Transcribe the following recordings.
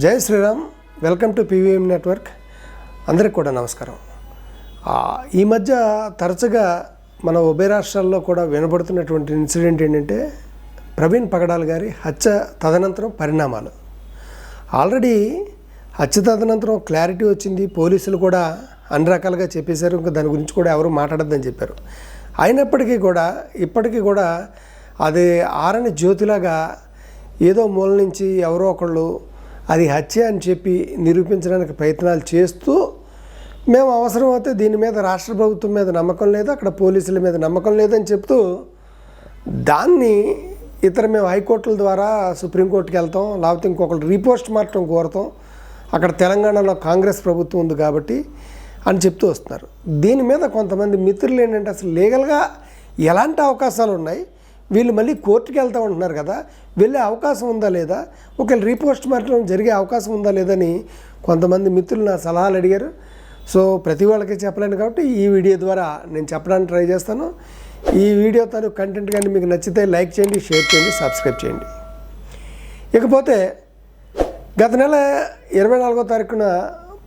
జై Shriram. Welcome to PVM network. అందరికి కూడా నమస్కారం. ఈ మధ్య తరచుగా మన ఉభయ రాష్ట్రాల్లో కూడా వినబడుతున్నటువంటి ఇన్సిడెంట్ ఏంటంటే ప్రవీణ్ పగడాల్ గారి హత్య తదనంతరం పరిణామాలు. ఆల్రెడీ హత్య తదనంతరం క్లారిటీ వచ్చింది పోలీసులు కూడా అన్ని రకాలుగా చెప్పేశారు ఇంకా దాని గురించి కూడా ఎవరు మాట్లాడద్దని చెప్పారు. అయినప్పటికీ కూడా ఇప్పటికీ కూడా అది ఆరని జ్యోతిలాగా ఏదో మూల నుంచి ఎవరో ఒకళ్ళు అది హత్య అని చెప్పి నిరూపించడానికి ప్రయత్నాలు చేస్తూ మేము అవసరమైతే దీని మీద రాష్ట్ర ప్రభుత్వం మీద నమ్మకం లేదు అక్కడ పోలీసుల మీద నమ్మకం లేదని చెప్తూ దాన్ని ఇతర మేము హైకోర్టుల ద్వారా సుప్రీంకోర్టుకి వెళ్తాం లేకపోతే ఇంకొకరు రీపోస్ట్ మార్టం కోరతాం. అక్కడ తెలంగాణలో కాంగ్రెస్ ప్రభుత్వం ఉంది కాబట్టి అని చెప్తూ వస్తున్నారు. దీని మీద కొంతమంది మిత్రులు ఏంటంటే అసలు లీగల్గా ఎలాంటి అవకాశాలు ఉన్నాయి? వీళ్ళు మళ్ళీ కోర్టుకి వెళ్తూ ఉంటున్నారు కదా. వెళ్ళే అవకాశం ఉందా లేదా? ఒకవేళ రీపోస్ట్ మార్టం జరిగే అవకాశం ఉందా లేదని కొంతమంది మిత్రులు నా సలహాలు అడిగారు. సో ప్రతి వాళ్ళకి చెప్పలేను కాబట్టి ఈ వీడియో ద్వారా నేను చెప్పడానికి ట్రై చేస్తాను. ఈ వీడియో తను కంటెంట్ కానీ మీకు నచ్చితే లైక్ చేయండి షేర్ చేయండి సబ్స్క్రైబ్ చేయండి. ఇకపోతే గత నెల ఇరవై నాలుగో తారీఖున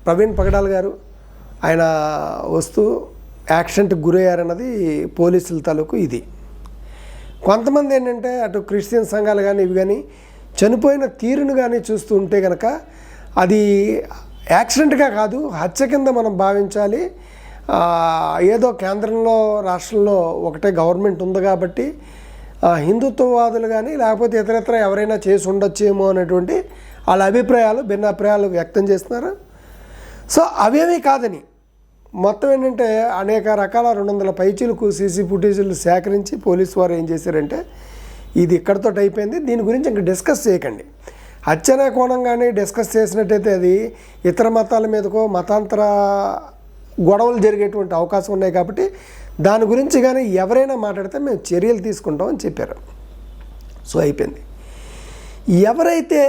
ప్రవీణ్ పగడాల్ గారు ఆయన వస్తూ యాక్సిడెంట్కి గురయ్యారన్నది పోలీసుల తాలూకు ఇది. కొంతమంది ఏంటంటే అటు క్రిస్టియన్ సంఘాలు కానీ ఇవి కానీ చనిపోయిన తీరును కానీ చూస్తూ ఉంటే కనుక అది యాక్సిడెంట్గా కాదు హత్య కింద మనం భావించాలి. ఏదో కేంద్రంలో రాష్ట్రంలో ఒకటే గవర్నమెంట్ ఉంది కాబట్టి హిందుత్వవాదులు కానీ లేకపోతే ఇతరత్ర ఎవరైనా చేసి ఉండొచ్చేమో అనేటువంటి వాళ్ళ అభిప్రాయాలు భిన్నాభిప్రాయాలు వ్యక్తం చేస్తున్నారు. సో అవేమీ కాదని మొత్తం ఏంటంటే అనేక రకాల రెండు వందల పైచీలకు సీసీ ఫుటేజీలు సేకరించి పోలీసు వారు ఏం చేశారంటే ఇది ఇక్కడతో అయిపోయింది దీని గురించి ఇంకా డిస్కస్ చేయకండి. హత్యన కోణంగానే డిస్కస్ చేసినట్టయితే అది ఇతర మతాల మీదకో మతాంతర గొడవలు జరిగేటువంటి అవకాశం ఉన్నాయి కాబట్టి దాని గురించి కానీ ఎవరైనా మాట్లాడితే మేము చర్యలు తీసుకుంటాం అని చెప్పారు. సో అయిపోయింది. ఎవరైతే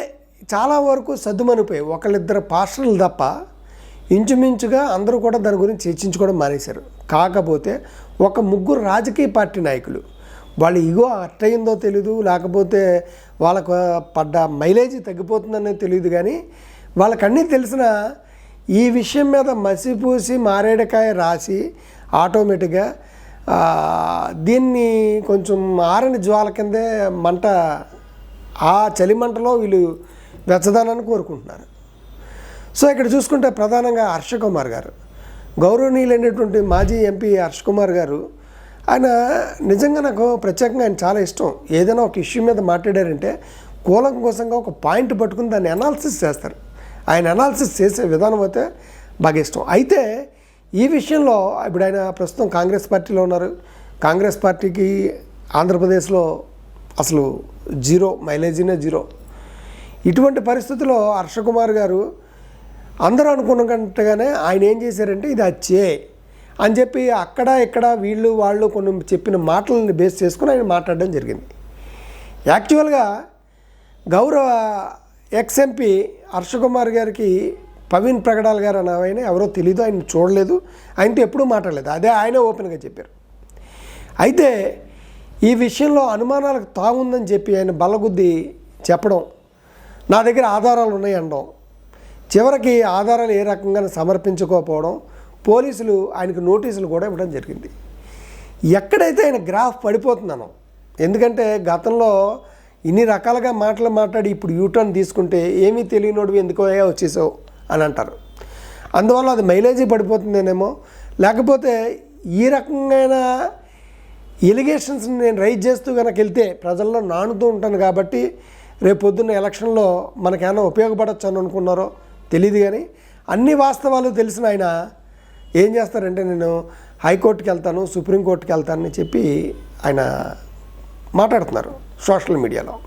చాలా వరకు సద్దుమనిపోయి ఒకళ్ళిద్దరు పాస్టర్లు తప్ప ఇంచుమించుగా అందరూ కూడా దాని గురించి చర్చించుకోవడం మానేశారు. కాకపోతే ఒక ముగ్గురు రాజకీయ పార్టీ నాయకులు వాళ్ళు ఇగో అట్టయిందో తెలీదు లేకపోతే వాళ్ళకు పడ్డ మైలేజీ తగ్గిపోతుందనేది తెలియదు కానీ వాళ్ళకన్నీ తెలిసిన ఈ విషయం మీద మసిపూసి మారేడుకాయ రాసి ఆటోమేటిక్గా దీన్ని కొంచెం ఆరని జ్వాల కిందే మంట ఆ చలిమంటలో వీళ్ళు వెచ్చదానాన్ని కోరుకుంటున్నారు. సో ఇక్కడ చూసుకుంటే ప్రధానంగా హర్ష కుమార్ గారు. గౌరవనీయులైనటువంటి మాజీ ఎంపీ హర్ష కుమార్ గారు ఆయన నిజంగా నాకు ప్రత్యేకంగా ఆయన చాలా ఇష్టం. ఏదైనా ఒక ఇష్యూ మీద మాట్లాడారంటే కూలంకోసంగా ఒక పాయింట్ పట్టుకుని దాన్ని అనాలిసిస్ చేస్తారు. ఆయన అనాలిసిస్ చేసే విధానం అయితే బాగా ఇష్టం. అయితే ఈ విషయంలో ఇప్పుడు ఆయన ప్రస్తుతం కాంగ్రెస్ పార్టీలో ఉన్నారు. కాంగ్రెస్ పార్టీకి ఆంధ్రప్రదేశ్లో అసలు జీరో మైలేజీనే జీరో. ఇటువంటి పరిస్థితుల్లో హర్షకుమార్ గారు అందరూ అనుకున్నట్టుగానే ఆయన ఏం చేశారంటే ఇది అచ్చే అని చెప్పి అక్కడ ఇక్కడ వీళ్ళు వాళ్ళు కొన్ని చెప్పిన మాటలను బేస్ చేసుకుని ఆయన మాట్లాడడం జరిగింది. యాక్చువల్గా గౌరవ ఎక్స్ ఎంపీ హర్షకుమార్ గారికి పవీన్ ప్రగడాల్ గారు అన్న ఆయన ఎవరో తెలీదు ఆయన చూడలేదు ఆయనతో ఎప్పుడూ మాట్లాడలేదు. అదే ఆయనే ఓపెన్గా చెప్పారు. అయితే ఈ విషయంలో అనుమానాలకు తాగుందని చెప్పి ఆయన బలగుద్ది చెప్పడం నా దగ్గర ఆధారాలు ఉన్నాయి అనడం చివరికి ఆధారాలు ఏ రకంగా సమర్పించుకోకపోవడం పోలీసులు ఆయనకు నోటీసులు కూడా ఇవ్వడం జరిగింది. ఎక్కడైతే ఆయన గ్రాఫ్ పడిపోతున్నానో ఎందుకంటే గతంలో ఇన్ని రకాలుగా మాటలు మాట్లాడి ఇప్పుడు యూటర్న్ తీసుకుంటే ఏమీ తెలియనోడివి ఎందుకో వచ్చేసావు అని అంటారు. అందువల్ల అది మైలేజీ పడిపోతుందేనేమో లేకపోతే ఈ రకంగా ఎలిగేషన్స్ నేను రైజ్ చేస్తూ కనుక వెళ్తే ప్రజల్లో నానుతూ ఉంటాను కాబట్టి రేపు పొద్దున్న ఎలక్షన్లో మనకేమైనా ఉపయోగపడచ్చు అని అనుకున్నారో తెలియదు కానీ అన్ని వాస్తవాలు తెలిసిన ఆయన ఏం చేస్తారంటే నేను హైకోర్టుకి వెళ్తాను సుప్రీంకోర్టుకి వెళ్తానని చెప్పి ఆయన మాట్లాడుతున్నారు సోషల్ మీడియాలో.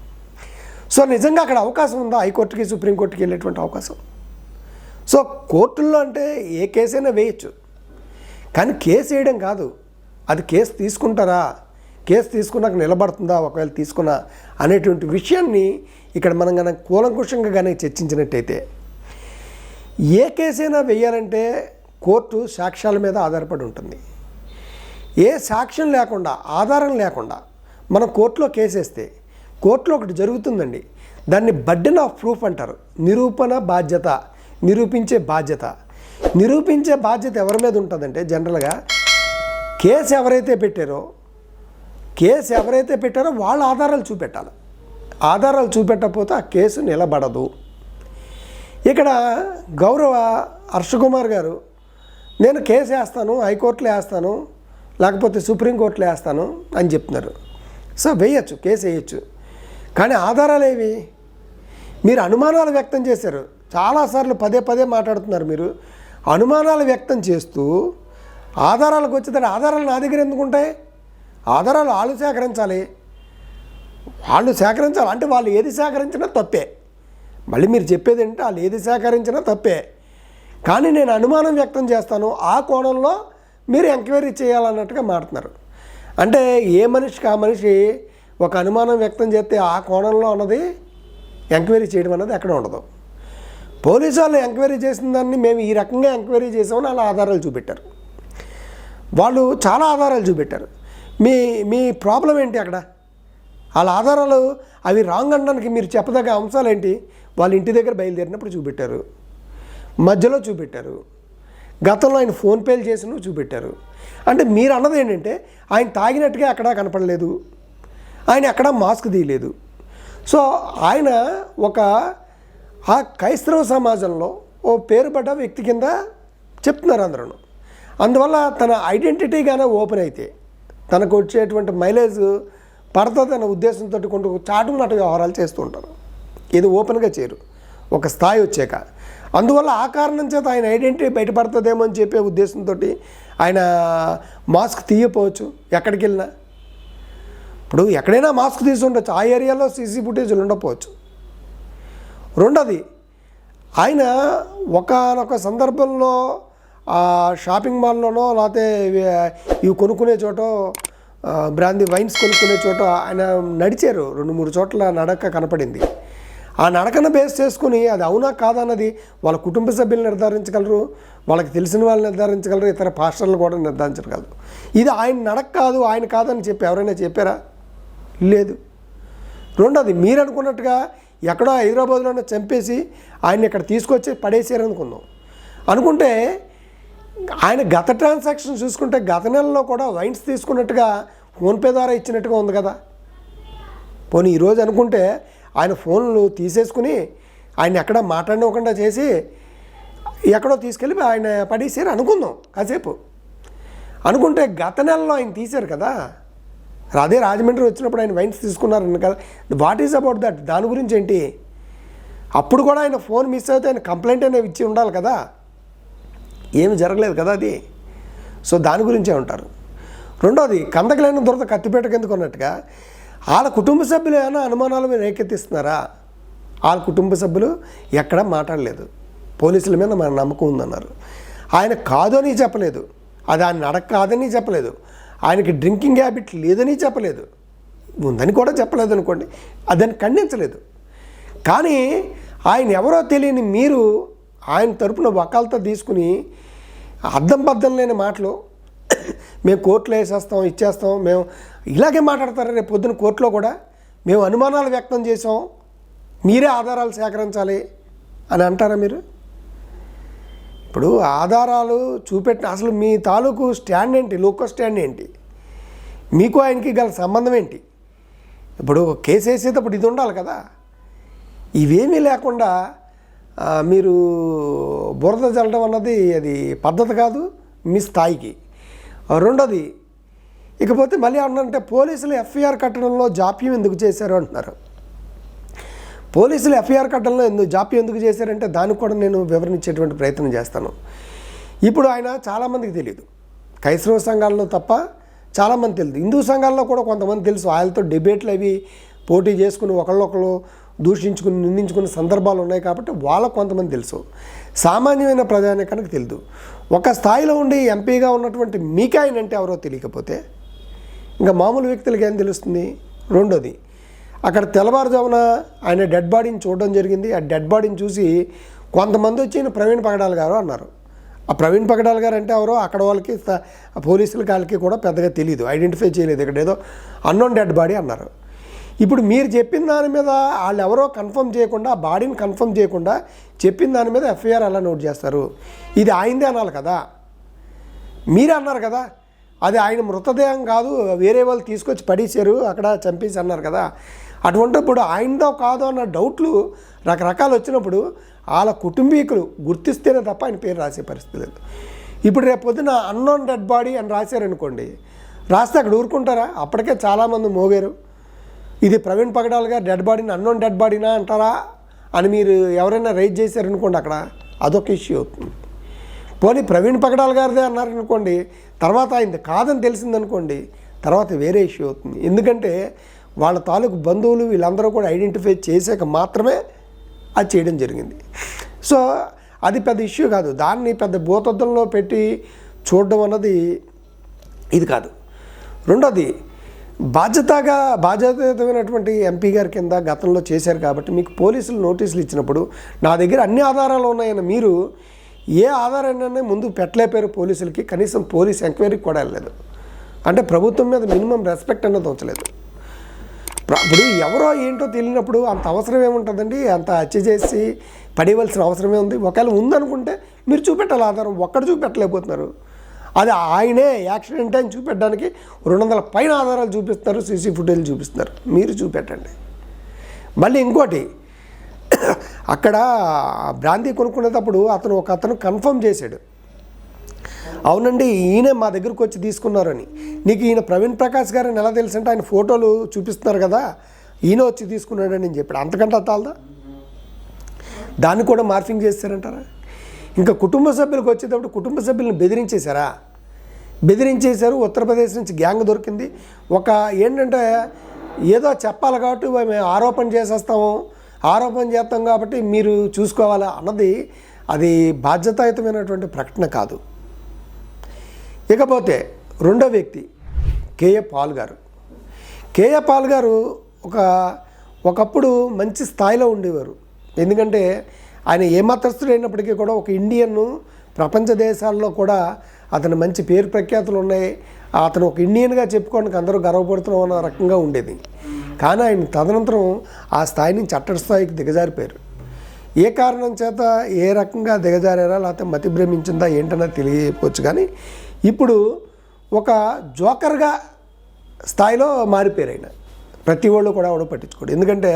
సో నిజంగా అక్కడ అవకాశం ఉందా? హైకోర్టుకి సుప్రీంకోర్టుకి వెళ్ళేటువంటి అవకాశం? సో కోర్టుల్లో అంటే ఏ కేసైనా వేయచ్చు. కానీ కేసు వేయడం కాదు. అది కేసు తీసుకుంటారా? కేసు తీసుకున్నాక నిలబడుతుందా? ఒకవేళ తీసుకున్నా అనేటువంటి విషయాన్ని ఇక్కడ మనం కనుక కూలంకుషంగా కనుక చర్చించినట్టయితే ఏ కేసైనా వేయాలంటే కోర్టు సాక్ష్యాల మీద ఆధారపడి ఉంటుంది. ఏ సాక్ష్యం లేకుండా ఆధారం లేకుండా మనం కోర్టులో కేసేస్తే కోర్టులో ఒకటి జరుగుతుందండి. దాన్ని బడ్డెన్ ఆఫ్ ప్రూఫ్ అంటారు. నిరూపణ బాధ్యత నిరూపించే బాధ్యత. నిరూపించే బాధ్యత ఎవరి మీద ఉంటుందంటే జనరల్గా కేసు ఎవరైతే పెట్టారో కేసు ఎవరైతే పెట్టారో వాళ్ళ ఆధారాలు చూపెట్టాలి. ఆధారాలు చూపెట్టకపోతే ఆ కేసు నిలబడదు. ఇక్కడ గౌరవ హర్షకుమార్ గారు నేను కేసు వేస్తాను హైకోర్టులో వేస్తాను లేకపోతే సుప్రీంకోర్టులో వేస్తాను అని చెప్తున్నారు. సో వేయచ్చు కేసు వేయచ్చు. కానీ ఆధారాలు ఏవి? మీరు అనుమానాలు వ్యక్తం చేశారు. చాలాసార్లు పదే పదే మాట్లాడుతున్నారు మీరు. అనుమానాలు వ్యక్తం చేస్తూ ఆధారాలకు వచ్చేదాన్ని ఆధారాలు నా దగ్గర ఎందుకు ఉంటాయి? ఆధారాలు వాళ్ళు సేకరించాలి. వాళ్ళు సేకరించాలి. అంటే వాళ్ళు ఏది సేకరించినా తప్పే. మళ్ళీ మీరు చెప్పేది ఏంటంటే వాళ్ళు ఏది సేకరించినా తప్పే. కానీ నేను అనుమానం వ్యక్తం చేస్తాను ఆ కోణంలో మీరు ఎంక్వైరీ చేయాలన్నట్టుగా మాట్లాడుతున్నారు. అంటే ఏ మనిషికి ఆ మనిషి ఒక అనుమానం వ్యక్తం చేస్తే ఆ కోణంలో ఉన్నది ఎంక్వైరీ చేయడం అన్నది ఎక్కడ ఉండదు. పోలీసు వాళ్ళు ఎంక్వైరీ చేసిన దాన్ని మేము ఈ రకంగా ఎంక్వైరీ చేసామని వాళ్ళ ఆధారాలు చూపెట్టారు. వాళ్ళు చాలా ఆధారాలు చూపెట్టారు. మీ మీ ప్రాబ్లం ఏంటి అక్కడ? వాళ్ళ ఆధారాలు అవి రాంగ్ అనడానికి మీరు చెప్పదగ్గ అంశాలు ఏంటి? వాళ్ళ ఇంటి దగ్గర బయలుదేరినప్పుడు చూపెట్టారు. మధ్యలో చూపెట్టారు. గతంలో ఆయన ఫోన్పేలు చేసినవి చూపెట్టారు. అంటే మీరు అన్నది ఏంటంటే ఆయన తాగినట్టుగా ఎక్కడా కనపడలేదు. ఆయన ఎక్కడా మాస్క్ తీయలేదు. సో ఆయన ఒక ఆ క్రైస్తవ సమాజంలో ఓ పేరుపడ్డ వ్యక్తి కింద చెప్తున్నారు అందరూ అందువల్ల తన ఐడెంటిటీగానే ఓపెన్ అయితే తనకు వచ్చేటువంటి మైలేజ్ పడుతుంది అన్న ఉద్దేశంతో కొంత చాటున్నట్టు వ్యవహారాలు చేస్తూ ఉంటారు. ఏదో ఓపెన్గా చేయరు. ఒక స్థాయి వచ్చాక. అందువల్ల ఆ కారణం చేత ఆయన ఐడెంటిటీ బయటపడుతుందేమో అని చెప్పే ఉద్దేశంతో ఆయన మాస్క్ తీయపోవచ్చు ఎక్కడికి వెళ్ళినా ఇప్పుడు ఎక్కడైనా మాస్క్ తీసి ఉండొచ్చు. ఆ ఏరియాలో సీసీ ఫుటేజ్లు ఉండకపోవచ్చు. రెండోది ఆయన ఒకనొక సందర్భంలో ఆ షాపింగ్ మాల్లోనో లేకపోతే ఇవి ఇవి కొనుక్కునే చోట బ్రాంది బ్రాందీ వైన్స్ కొనుక్కునే చోట ఆయన నడిచారు. రెండు మూడు చోట్ల నడక కనపడింది. ఆ నడకను బేస్ చేసుకుని అది అవునా కాదన్నది వాళ్ళ కుటుంబ సభ్యులు నిర్ధారించగలరు వాళ్ళకి తెలిసిన వాళ్ళు నిర్ధారించగలరు ఇతర పాస్టర్లు కూడా నిర్ధారించగలరు. ఇది ఆయన నడక కాదు ఆయన కాదని చెప్పి ఎవరైనా చెప్పారా? లేదు. రెండోది మీరు అనుకున్నట్టుగా ఎక్కడో హైదరాబాద్లోనే చంపేసి ఆయన ఇక్కడ తీసుకొచ్చి పడేసారు అనుకుందాం అనుకుంటే ఆయన గత ట్రాన్సాక్షన్ చూసుకుంటే గత నెలలో కూడా వైన్స్ తీసుకున్నట్టుగా ఫోన్పే ద్వారా ఇచ్చినట్టుగా ఉంది కదా. పోనీ ఈరోజు అనుకుంటే ఆయన ఫోన్లు తీసేసుకుని ఆయన ఎక్కడ మాట్లాడనివ్వకుండా చేసి ఎక్కడో తీసుకెళ్ళి ఆయన పడేసారు అనుకుందాం కాసేపు. అనుకుంటే గత నెలలో ఆయన తీశారు కదా. అదే రాజమండ్రి వచ్చినప్పుడు ఆయన వైన్స్ తీసుకున్నారు కదా. వాట్ ఈజ్ అబౌట్ దట్ దాని గురించి ఏంటి? అప్పుడు కూడా ఆయన ఫోన్ మిస్ అయితే ఆయన కంప్లైంట్ అనేవి ఇచ్చి ఉండాలి కదా. ఏమి జరగలేదు కదా అది. సో దాని గురించే ఉంటారు. రెండోది కందకలేని దొరత కత్తిపేటకు ఎందుకు అన్నట్టుగా వాళ్ళ కుటుంబ సభ్యులు ఏమైనా అనుమానాలు మీరు రేకెత్తిస్తున్నారా? వాళ్ళ కుటుంబ సభ్యులు ఎక్కడా మాట్లాడలేదు. పోలీసుల మీద మన నమ్మకం ఉందన్నారు. ఆయన కాదు అని చెప్పలేదు. అది ఆయన నడక కాదని చెప్పలేదు. ఆయనకి డ్రింకింగ్ హ్యాబిట్ లేదని చెప్పలేదు. ఉందని కూడా చెప్పలేదు అనుకోండి. అదని ఖండించలేదు. కానీ ఆయన ఎవరో తెలియని మీరు ఆయన తరపున వకాలతో తీసుకుని అర్థం బద్దం లేని మాటలు మేము కోర్టులో వేసేస్తాం ఇచ్చేస్తాం మేము ఇలాగే మాట్లాడతారు రేపు పొద్దున కోర్టులో కూడా? మేము అనుమానాలు వ్యక్తం చేసాం మీరే ఆధారాలు సేకరించాలి అని అంటారా మీరు? ఇప్పుడు ఆధారాలు చూపెట్టిన అసలు మీ తాలూకు స్టాండ్ ఏంటి? లోకో స్టాండ్ ఏంటి? మీకు ఆయనకి గల సంబంధం ఏంటి? ఇప్పుడు కేసు వేసేటప్పుడు ఇది ఉండాలి కదా. ఇవేమీ లేకుండా మీరు బురద చల్లడం అన్నది అది పద్ధతి కాదు మీ స్థాయికి. రెండోది ఇకపోతే మళ్ళీ అంటే పోలీసులు ఎఫ్ఐఆర్ కట్టడంలో జాప్యం ఎందుకు చేశారు అంటున్నారు. పోలీసులు ఎఫ్ఐఆర్ కట్టడంలో ఎందుకు జాప్యం ఎందుకు చేశారంటే దానికి కూడా నేను వివరించేటువంటి ప్రయత్నం చేస్తాను. ఇప్పుడు ఆయన చాలామందికి తెలియదు క్రైస్తవ సంఘాల్లో తప్ప చాలామంది తెలియదు హిందూ సంఘాల్లో కూడా కొంతమంది తెలుసు. ఆయనతో డిబేట్లు అవి పోటీ చేసుకుని ఒకళ్ళొకళ్ళు దూషించుకుని నిందించుకునే సందర్భాలు ఉన్నాయి కాబట్టి వాళ్ళకు కొంతమంది తెలుసు. సామాన్యమైన ప్రజానికానికి తెలియదు ఒక స్థాయిలో ఉండి ఎంపీగా ఉన్నటువంటి మీకు ఆయన అంటే ఎవరో తెలియకపోతే ఇంకా మామూలు వ్యక్తులకి ఏం తెలుస్తుంది? రెండోది అక్కడ తెల్లవారుజామున ఆయన డెడ్ బాడీని చూడడం జరిగింది. ఆ డెడ్ బాడీని చూసి కొంతమంది వచ్చి ఈయన ప్రవీణ్ పగడాల్ గారు అన్నారు. ఆ ప్రవీణ్ పగడాల్ గారు అంటే ఎవరో అక్కడ వాళ్ళకి ఆ పోలీసులకి వాళ్ళకి కూడా పెద్దగా తెలియదు ఐడెంటిఫై చేయలేదు ఇక్కడ ఏదో అన్నోన్ డెడ్ బాడీ అన్నారు. ఇప్పుడు మీరు చెప్పిన దాని మీద వాళ్ళు ఎవరో కన్ఫర్మ్ చేయకుండా ఆ బాడీని కన్ఫర్మ్ చేయకుండా చెప్పిన దాని మీద ఎఫ్ఐఆర్ ఎలా నోట్ చేస్తారు? ఇది ఆయనదే అనాలి కదా. మీరే అన్నారు కదా. అది ఆయన మృతదేహం కాదు వేరే వాళ్ళు తీసుకొచ్చి పడేశారు అక్కడ చంపేసి అన్నారు కదా. అటువంటిప్పుడు ఆయనదో కాదో అన్న డౌట్లు రకరకాలు వచ్చినప్పుడు వాళ్ళ కుటుంబీకులు గుర్తిస్తేనే తప్ప ఆయన పేరు రాసే పరిస్థితి లేదు. ఇప్పుడు రేపు పొద్దున అన్నోన్ డెడ్ బాడీ అని రాశారనుకోండి రాస్తే అక్కడ ఊరుకుంటారా? అప్పటికే చాలామంది మోగారు. ఇది ప్రవీణ్ పగడాల్ గారు డెడ్ బాడీని అన్నోన్ డెడ్ బాడీనా అంటారా? అని మీరు ఎవరైనా రైజ్ చేశారనుకోండి అక్కడ అదొక ఇష్యూ అవుతుంది పోనీ ప్రవీణ్ పగడాల్ గారిదే అన్నారనుకోండి తర్వాత ఆయనది కాదని తెలిసిందనుకోండి తర్వాత వేరే ఇష్యూ అవుతుంది. ఎందుకంటే వాళ్ళ తాలూకు బంధువులు వీళ్ళందరూ కూడా ఐడెంటిఫై చేసాక మాత్రమే అది చేయడం జరిగింది. సో అది పెద్ద ఇష్యూ కాదు. దాన్ని పెద్ద భూతద్దంలో పెట్టి చూడడం అన్నది ఇది కాదు. రెండోది బాధ్యతగా బాధ్యతమైనటువంటి ఎంపీ గారి కింద గతంలో చేశారు కాబట్టి మీకు పోలీసులు నోటీసులు ఇచ్చినప్పుడు నా దగ్గర అన్ని ఆధారాలు ఉన్నాయని మీరు ఏ ఆధారాన్ని ముందు పెట్టలేపారు పోలీసులకి కనీసం పోలీస్ ఎంక్వైరీకి కూడా వెళ్ళలేదు. అంటే ప్రభుత్వం మీద మినిమం రెస్పెక్ట్ అన్నది ఉంచలేదు. ఇప్పుడు ఎవరో ఏంటో తెలియనప్పుడు అంత అవసరం ఏముంటుందండి? అంత హత్య చేసి పడేయవలసిన అవసరమే ఉంది. ఒకవేళ ఉందనుకుంటే మీరు చూపెట్టాలి ఆధారం. ఒక్కడ చూపెట్టలేకపోతున్నారు. అది ఆయనే యాక్సిడెంట్ అని చూపెట్టడానికి రెండు వందల పైన ఆధారాలు చూపిస్తున్నారు సీసీ ఫుటేజ్ చూపిస్తున్నారు. మీరు చూపెట్టండి. మళ్ళీ ఇంకోటి అక్కడ బ్రాంతి కొనుక్కునేటప్పుడు అతను ఒక అతను కన్ఫర్మ్ చేశాడు. అవునండి ఈయనే మా దగ్గరకు వచ్చి తీసుకున్నారని. నీకు ఈయన ప్రవీణ్ ప్రకాష్ గారిని ఎలా తెలుసు అంటే ఆయన ఫోటోలు చూపిస్తున్నారు కదా ఈయన వచ్చి తీసుకున్నాడని నేను చెప్పాడు. అంతకంటే తాలదా దాన్ని కూడా మార్ఫింగ్ చేస్తారంటారా? ఇంకా కుటుంబ సభ్యులకు వచ్చేటప్పుడు కుటుంబ సభ్యులను బెదిరించేశారా? బెదిరించేశారు ఉత్తరప్రదేశ్ నుంచి గ్యాంగ్ దొరికింది. ఒక ఏంటంటే ఏదో చెప్పాలి కాబట్టి మేము ఆరోపణ చేసేస్తాము ఆరోపణ చేస్తాం కాబట్టి మీరు చూసుకోవాలా అన్నది అది బాధ్యతాయుతమైనటువంటి ప్రకటన కాదు. ఇకపోతే రెండో వ్యక్తి కేఏ పాల్ గారు. కేఏ పాల్ గారు ఒక ఒకప్పుడు మంచి స్థాయిలో ఉండేవారు. ఎందుకంటే ఆయన ఏ అయినప్పటికీ కూడా ఒక ఇండియన్ ప్రపంచ దేశాల్లో కూడా అతను మంచి పేరు ప్రఖ్యాతులు ఉన్నాయి. అతను ఒక ఇండియన్గా చెప్పుకోవడానికి అందరూ గర్వపడుతున్నాం అన్న రకంగా ఉండేది. కానీ ఆయన తదనంతరం ఆ స్థాయి నుంచి అట్టడి స్థాయికి దిగజారిపోయారు. ఏ కారణం చేత ఏ రకంగా దిగజారారా లేకపోతే మతి భ్రమించిందా ఏంటన్నది తెలియకపోవచ్చు కానీ ఇప్పుడు ఒక జోకర్గా స్థాయిలో మారిపోయారు ఆయన. ప్రతి వాళ్ళు కూడా ఎవడో పట్టించుకోడు. ఎందుకంటే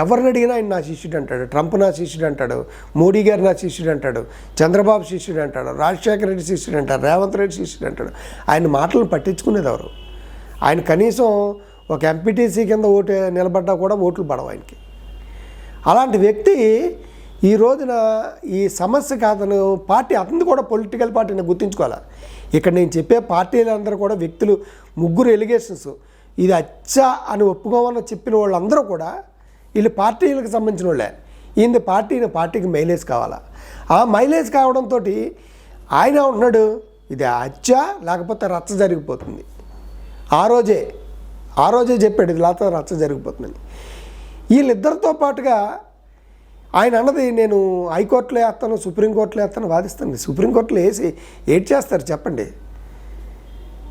ఎవరిని అడిగినా ఆయన నా శిష్యుడు అంటాడు ట్రంప్ నా శిష్యుడు అంటాడు మోడీ గారు నా శిష్యుడు అంటాడు చంద్రబాబు శిష్యుడు అంటాడు రాజశేఖర రెడ్డి శిష్యుడు అంటాడు రేవంత్ రెడ్డి శిష్యుడు అంటాడు. ఆయన మాటలను పట్టించుకునేది ఎవరు? ఆయన కనీసం ఒక ఎంపీటీసీ కింద ఓటు నిలబడ్డా కూడా ఓట్లు పడవు ఆయనకి. అలాంటి వ్యక్తి ఈ రోజున ఈ సమస్యకి అతను పార్టీ అతను కూడా పొలిటికల్ పార్టీని గుర్తించుకోవాలి? ఇక్కడ నేను చెప్పే పార్టీలందరూ కూడా వ్యక్తులు ముగ్గురు ఎలిగేషన్స్. ఇది అచ్చా అని ఒప్పుకోమని చెప్పిన వాళ్ళందరూ కూడా వీళ్ళు పార్టీలకు సంబంధించిన వాళ్ళే. ఈయన పార్టీని పార్టీకి మైలేజ్ కావాలా? ఆ మైలేజ్ కావడంతో ఆయన ఉంటున్నాడు ఇది అచ్చ లేకపోతే రచ్చ జరిగిపోతుంది. ఆ రోజే ఆ రోజే చెప్పాడు ఇది లేకపోతే రచ్చ జరిగిపోతుందని. వీళ్ళిద్దరితో పాటుగా ఆయన అన్నది నేను హైకోర్టులో వేస్తాను సుప్రీంకోర్టులో వేస్తాను వాదిస్తాను. సుప్రీంకోర్టులో వేసి ఏడ్ చేస్తారు చెప్పండి.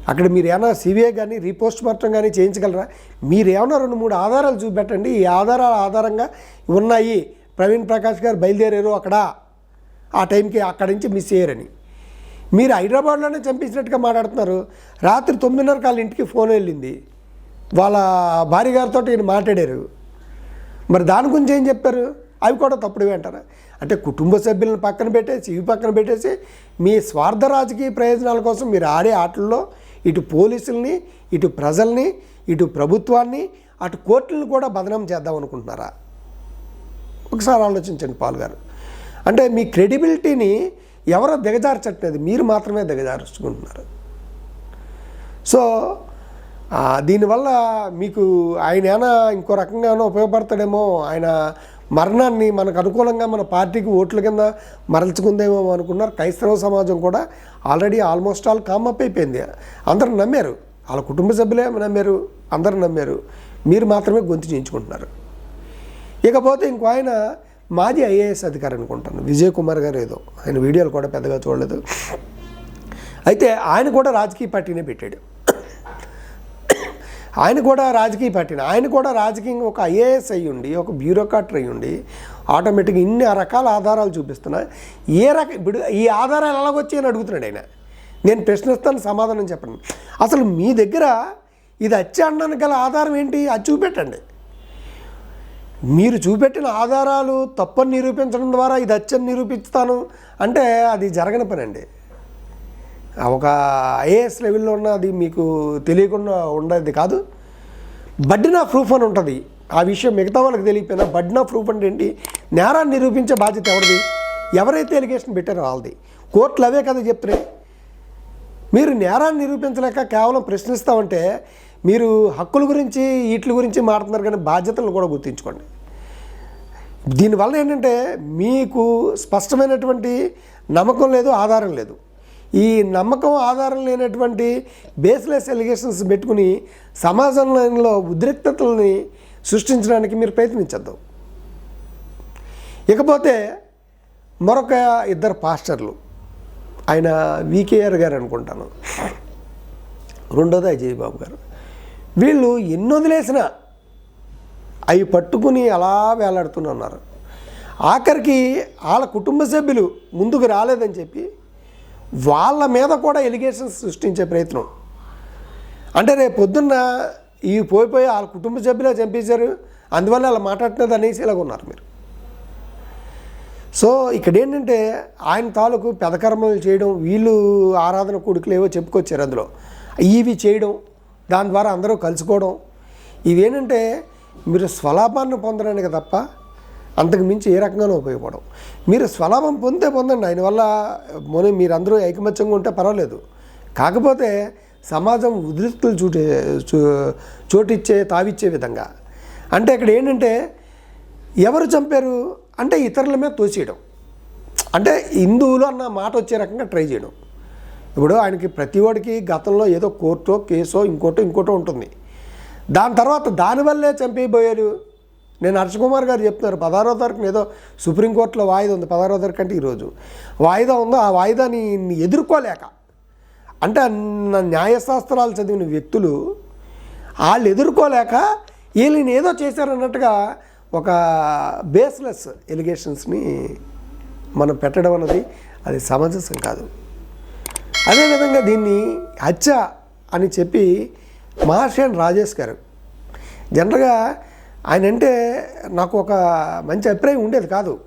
అక్కడ మీరు ఏమైనా సిబిఐ కానీ రీపోస్ట్ మార్టం కానీ చేయించగలరా? మీరు ఏమైనా రెండు మూడు ఆధారాలు చూపెట్టండి. ఈ ఆధారాల ఆధారంగా ఉన్నాయి. ప్రవీణ్ ప్రకాష్ గారు బయలుదేరారు అక్కడ. ఆ టైంకి అక్కడి నుంచి మిస్ అయ్యారని. మీరు హైదరాబాద్లోనే చంపించినట్టుగా మాట్లాడుతున్నారు. రాత్రి తొమ్మిదిన్నర వాళ్ళ ఇంటికి ఫోన్ వెళ్ళింది. వాళ్ళ భార్య గారితో ఈయన మాట్లాడారు. మరి దాని గురించి ఏం చెప్పారు? అవి కూడా తప్పుడువే అంటారా? అంటే కుటుంబ సభ్యులను పక్కన పెట్టేసి ఇవి పక్కన పెట్టేసి మీ స్వార్థ రాజకీయ ప్రయోజనాల కోసం మీరు ఆడే ఆటల్లో ఇటు పోలీసుల్ని ఇటు ప్రజల్ని ఇటు ప్రభుత్వాన్ని అటు కోర్టులను కూడా బదనం చేద్దాం అనుకుంటున్నారా? ఒకసారి ఆలోచించండి పాల్ గారు. అంటే మీ క్రెడిబిలిటీని ఎవరో దిగజార్చట్లేదు మీరు మాత్రమే దిగజార్చుకుంటున్నారు. సో దీనివల్ల మీకు ఆయన ఏమైనా ఇంకో రకంగానో ఉపయోగపడతాడేమో ఆయన మరణాన్ని మనకు అనుకూలంగా మన పార్టీకి ఓట్ల కింద మరల్చుకుందేమో అనుకున్నారు. క్రైస్తవ సమాజం కూడా ఆల్రెడీ ఆల్మోస్ట్ ఆల్ కామప్ అయిపోయింది. అందరూ నమ్మారు. వాళ్ళ కుటుంబ సభ్యులే నమ్మారు. అందరూ నమ్మారు. మీరు మాత్రమే గొంతు చేయించుకుంటున్నారు. ఇకపోతే ఇంకో ఆయన మాజీ ఐఏఎస్ అధికారి అనుకుంటాను. విజయ్ కుమార్ గారు ఏదో. ఆయన వీడియోలు కూడా పెద్దగా చూడలేదు. అయితే ఆయన కూడా రాజకీయ పార్టీనే పెట్టాడు. ఆయన కూడా రాజకీయ పార్టీని ఆయన కూడా రాజకీయంగా ఒక ఐఏఎస్ అయ్యుండి ఉండి ఒక బ్యూరోక్రాట్ అయ్యుండి ఉండి ఆటోమేటిక్గా ఇన్ని రకాల ఆధారాలు చూపిస్తున్నా. ఏ రక ఇప్పుడు ఈ ఆధారాలు ఎలాగొచ్చాయని అడుగుతున్నాడు ఆయన. నేను ప్రశ్నిస్తాను సమాధానం చెప్పండి అసలు మీ దగ్గర ఇది అచ్చి అనడానికి గల ఆధారం ఏంటి? అది చూపెట్టండి. మీరు చూపెట్టిన ఆధారాలు తప్పని నిరూపించడం ద్వారా ఇది అచ్చని నిరూపిస్తాను. అంటే అది జరగని పని అండి. ఒక ఐఏఎస్ లెవెల్లో ఉన్న అది మీకు తెలియకుండా ఉండేది కాదు. బడ్డిన ప్రూఫ్ అని ఉంటుంది. ఆ విషయం మిగతా వాళ్ళకి తెలియపోయినా బడ్డిన ప్రూఫ్ అంటే ఏంటి? నేరాన్ని నిరూపించే బాధ్యత ఎవరిది? ఎవరైతే ఎలిగేషన్ పెట్టారో వాళ్ళది. కోర్టులు అవే కదా చెప్తున్నాయి. మీరు నేరాన్ని నిరూపించలేక కేవలం ప్రశ్నిస్తామంటే మీరు హక్కుల గురించి వీటి గురించి మాట్లాడుతున్నారు కానీ బాధ్యతలను కూడా గుర్తుంచుకోండి. దీనివల్ల ఏంటంటే మీకు స్పష్టమైనటువంటి నమ్మకం లేదు ఆధారం లేదు. ఈ నమ్మకం ఆధారం లేనటువంటి బేస్లెస్ ఎలిగేషన్స్ పెట్టుకుని సమాజంలో ఉద్రిక్తతల్ని సృష్టించడానికి మీరు ప్రయత్నించద్దు. ఇకపోతే మరొక ఇద్దరు పాస్టర్లు ఆయన వికేఆర్ గారు అనుకుంటాను. రెండోది అజయ్ బాబు గారు. వీళ్ళు ఎన్ని వదిలేసినా అవి పట్టుకుని అలా వేలాడుతూనే ఉన్నారు. ఆఖరికి వాళ్ళ కుటుంబ సభ్యులు ముందుకు రాలేదని చెప్పి వాళ్ళ మీద కూడా ఎలిగేషన్స్ సృష్టించే ప్రయత్నం. అంటే రేపు పొద్దున్న ఈ పోయిపోయి వాళ్ళ కుటుంబ సభ్యులే చంపేశారు అందువల్ల అలా మాట్లాడలేదు అనేసి ఇలాగ ఉన్నారు మీరు. సో ఇక్కడ ఏంటంటే ఆయన తాలూకు పెదకర్మలు చేయడం వీళ్ళు ఆరాధన కొడుకులు ఏవో చెప్పుకొచ్చారు అందులో. ఇవి చేయడం దాని ద్వారా అందరూ కలుసుకోవడం ఇవేంటంటే మీరు స్వలాభాన్ని పొందడానికి తప్ప అంతకు మించి ఏ రకంగానూ ఉపయోగపడవు. మీరు స్వలాభం పొందితే పొందండి. ఆయన వల్ల మొన్న మీరందరూ ఐకమత్యంగా ఉంటే పర్వాలేదు. కాకపోతే సమాజం ఉధృతులు చూటే చూ- చోటిచ్చే తావిచ్చే విధంగా. అంటే ఇక్కడ ఏంటంటే ఎవరు చంపారు? అంటే ఇతరుల మీద తోసేయడం. అంటే హిందువులు అన్న మాట వచ్చే రకంగా ట్రై చేయడం. ఇప్పుడు ఆయనకి ప్రతివాడికి గతంలో ఏదో కోర్టో కేసో ఇంకోటో ఇంకోటో ఉంటుంది. దాని తర్వాత దానివల్లే చంపేయబోయారు? నేను హర్షకుమార్ గారు చెప్తున్నారు పదహారో తారీఖున ఏదో సుప్రీంకోర్టులో వాయిదా ఉంది పదహారో తారీఖు అంటే ఈరోజు. వాయిదా ఉందో ఆ వాయిదాని ఎదుర్కోలేక. అంటే న్యాయశాస్త్రాలు చదివిన వ్యక్తులు వాళ్ళు ఎదుర్కోలేక వీళ్ళని ఏదో చేశారన్నట్టుగా ఒక బేస్లెస్ ఎలిగేషన్స్ని మనం పెట్టడం అన్నది అది సమంజసం కాదు. అదేవిధంగా దీన్ని హత్య అని చెప్పి మహాశయన్ రాజేష్ గారు జనరల్గా ఆయన అంటే నాకు ఒక మంచి అభిప్రాయం ఉండేది కాదు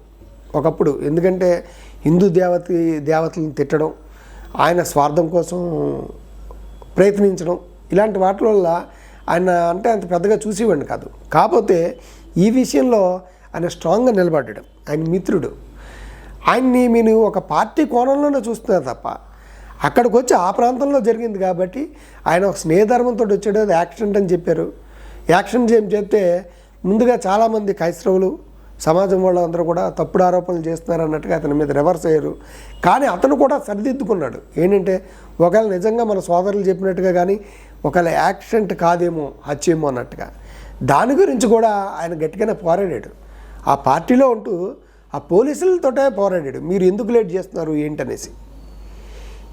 ఒకప్పుడు. ఎందుకంటే హిందూ దేవత దేవతలను తిట్టడం ఆయన స్వార్థం కోసం ప్రయత్నించడం ఇలాంటి వాటి వల్ల ఆయన అంటే అంత పెద్దగా చూసేవాడిని కాదు. కాకపోతే ఈ విషయంలో ఆయన స్ట్రాంగ్గా నిలబడ్డాడు. ఆయన మిత్రుడు. ఆయన్ని నేను ఒక పార్టీ కోణంలోనే చూస్తున్నా తప్ప అక్కడికి వచ్చి ఆ ప్రాంతంలో జరిగింది కాబట్టి ఆయన ఒక స్నేహధర్మంతో వచ్చాడు అది యాక్సిడెంట్ అని చెప్పారు. యాక్సిడెంట్ ఏం చెప్తే ముందుగా చాలామంది క్రైస్తవులు సమాజం వాళ్ళందరూ కూడా తప్పుడు ఆరోపణలు చేస్తున్నారు అన్నట్టుగా అతని మీద రివర్స్ అయ్యారు. కానీ అతను కూడా సరిదిద్దుకున్నాడు. ఏంటంటే ఒకవేళ నిజంగా మన సోదరులు చెప్పినట్టుగా కానీ ఒకవేళ యాక్సిడెంట్ కాదేమో హత్యేమో అన్నట్టుగా. దాని గురించి కూడా ఆయన గట్టిగానే పోరాడాడు. ఆ పార్టీలో ఉంటూ ఆ పోలీసులతోటే పోరాడాడు. మీరు ఎందుకు లేట్ చేస్తున్నారు ఏంటనేసి.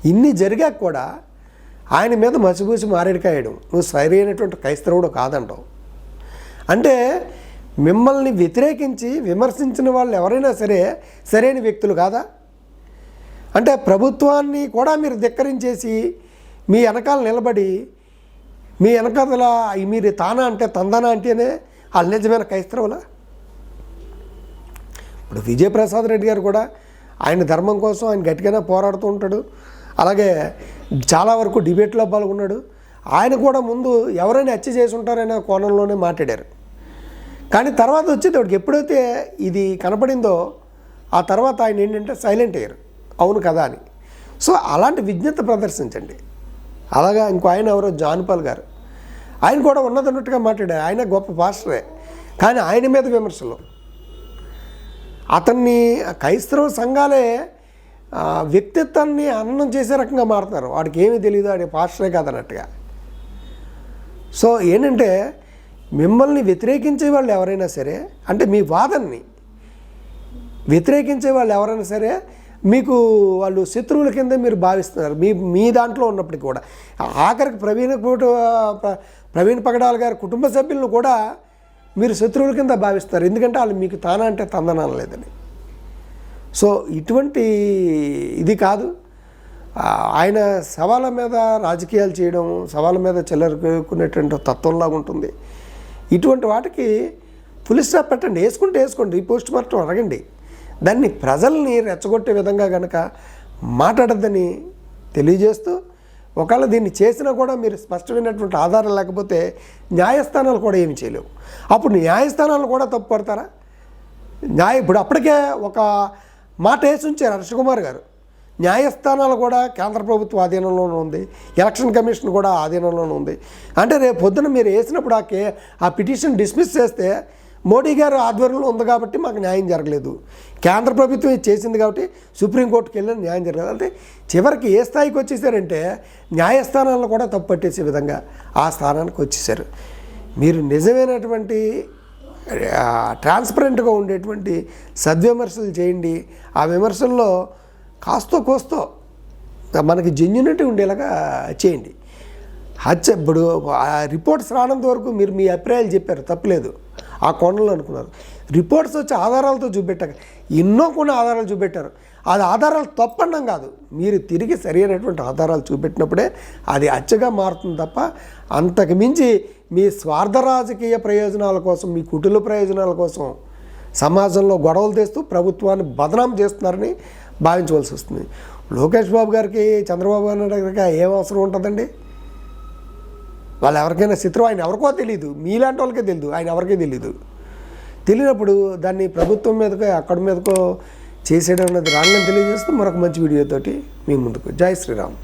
ఇన్ని జరిగాక కూడా ఆయన మీద మసిపూసి మారేడుకాయడం నువ్వు సరైనటువంటి క్రైస్తవుడు కాదంటావు. అంటే మిమ్మల్ని వ్యతిరేకించి విమర్శించిన వాళ్ళు ఎవరైనా సరే సరైన వ్యక్తులు కాదా? అంటే ప్రభుత్వాన్ని కూడా మీరు ధిక్కరించేసి మీ వెనకాల నిలబడి మీ వెనకాల మీరు తానా అంటే తందనా అంటేనే వాళ్ళు నిజమైన క్రైస్తవులా? ఇప్పుడు విజయప్రసాద్ రెడ్డి గారు కూడా ఆయన ధర్మం కోసం ఆయన గట్టిగానే పోరాడుతూ ఉంటాడు. అలాగే చాలా వరకు డిబేట్లో పాల్గొన్నాడు. ఆయన కూడా ముందు ఎవరైనా హత్య చేసి ఉంటారనే కోణంలోనే మాట్లాడారు. కానీ తర్వాత వచ్చేటప్పటికి ఎప్పుడైతే ఇది కనపడిందో ఆ తర్వాత ఆయన ఏంటంటే సైలెంట్ అయ్యారు. అవును కదా అని. సో అలాంటి విజ్ఞత ప్రదర్శించండి. అలాగా ఇంకో ఆయన ఎవరో జాన్పాల్ గారు. ఆయన కూడా ఉన్నదన్నట్టుగా మాట్లాడారు. ఆయన గొప్ప పాస్టరే. కానీ ఆయన మీద విమర్శలు. అతన్ని క్రైస్తవ సంఘాలే వ్యక్తిత్వాన్ని అన్నం చేసే రకంగా మారుతారు వాడికి ఏమీ తెలియదు వాడి పాస్టరే కాదన్నట్టుగా. సో ఏంటంటే మిమ్మల్ని వ్యతిరేకించే వాళ్ళు ఎవరైనా సరే అంటే మీ వాదనని వ్యతిరేకించే వాళ్ళు ఎవరైనా సరే మీకు వాళ్ళు శత్రువుల కింద మీరు భావిస్తున్నారు. మీ మీ దాంట్లో ఉన్నప్పటికీ కూడా. ఆఖరికి ప్రవీణ్ ప్రవీణ్ పగడాల్ గారి కుటుంబ సభ్యులను కూడా మీరు శత్రువుల కింద భావిస్తారు. ఎందుకంటే వాళ్ళు మీకు తానా అంటే తందనం లేదని సో ఇటువంటి ఇది కాదు. ఆయన సవాళ్ళ మీద రాజకీయాలు చేయడం సవాళ్ళ మీద చెల్లరుకునేటువంటి తత్వంలాగా ఉంటుంది. ఇటువంటి వాటికి పులి స్టాప్ పెట్టండి. వేసుకుంటే వేసుకోండి. ఈ పోస్ట్ మార్టం అడగండి. దాన్ని ప్రజల్ని రెచ్చగొట్టే విధంగా కనుక మాట్లాడద్దని తెలియజేస్తూ ఒకవేళ దీన్ని చేసినా కూడా మీరు స్పష్టమైనటువంటి ఆధారం లేకపోతే న్యాయస్థానాలు కూడా ఏమి చేయలేవు. అప్పుడు న్యాయస్థానాలు కూడా తప్పు పడతారా న్యాయ ఇప్పుడు అప్పటికే ఒక మాట వేసి ఉంచారు హర్షకుమార్ గారు. న్యాయస్థానాలు కూడా కేంద్ర ప్రభుత్వ ఆధీనంలోనే ఉంది. ఎలక్షన్ కమిషన్ కూడా ఆధీనంలోనే ఉంది. అంటే రేపు పొద్దున మీరు వేసినప్పుడు ఆ కే ఆ పిటిషన్ డిస్మిస్ చేస్తే మోడీ గారు ఆధ్వర్యంలో ఉంది కాబట్టి మాకు న్యాయం జరగలేదు. కేంద్ర ప్రభుత్వం ఇది చేసింది కాబట్టి సుప్రీంకోర్టుకి వెళ్ళిన న్యాయం జరగలేదు. అంటే చివరికి ఏ స్థాయికి వచ్చేసారంటే న్యాయస్థానాలను కూడా తప్పు పట్టేసే విధంగా ఆ స్థానానికి వచ్చేసారు. మీరు నిజమైనటువంటి ట్రాన్స్పరెంట్గా ఉండేటువంటి సద్విమర్శలు చేయండి. ఆ విమర్శల్లో కాస్తో కోస్తో మనకి జెన్యునిటీ ఉండేలాగా చేయండి. హత్య ఇప్పుడు ఆ రిపోర్ట్స్ రానంత వరకు మీరు మీ అభిప్రాయాలు చెప్పారు తప్పలేదు. ఆ కోణంలో అనుకున్నారు. రిపోర్ట్స్ వచ్చి ఆధారాలతో చూపెట్టాక ఎన్నో కొన్ని ఆధారాలు చూపెట్టారు. అది ఆధారాలు తప్పండం కాదు. మీరు తిరిగి సరైనటువంటి ఆధారాలు చూపెట్టినప్పుడే అది అచ్చగా మారుతుంది తప్ప అంతకు మించి మీ స్వార్థ రాజకీయ ప్రయోజనాల కోసం మీ కుటుంబ ప్రయోజనాల కోసం సమాజంలో గొడవలు తెస్తూ ప్రభుత్వాన్ని బదనాం చేస్తున్నారని భావించవలసి వస్తుంది. లోకేష్ బాబు గారికి చంద్రబాబు నాయుడు గారికి ఏం అవసరం ఉంటుందండి? వాళ్ళు ఎవరికైనా శత్రువు ఆయన ఎవరికో తెలియదు మీలాంటి వాళ్ళకే తెలియదు ఆయన ఎవరికీ తెలియదు తెలియనప్పుడు దాన్ని ప్రభుత్వం మీదకో అక్కడి మీదకో చేసేయడం అనేది రాంగని తెలియజేస్తూ మరొక మంచి వీడియోతోటి మీ ముందుకు. జై శ్రీరామ్.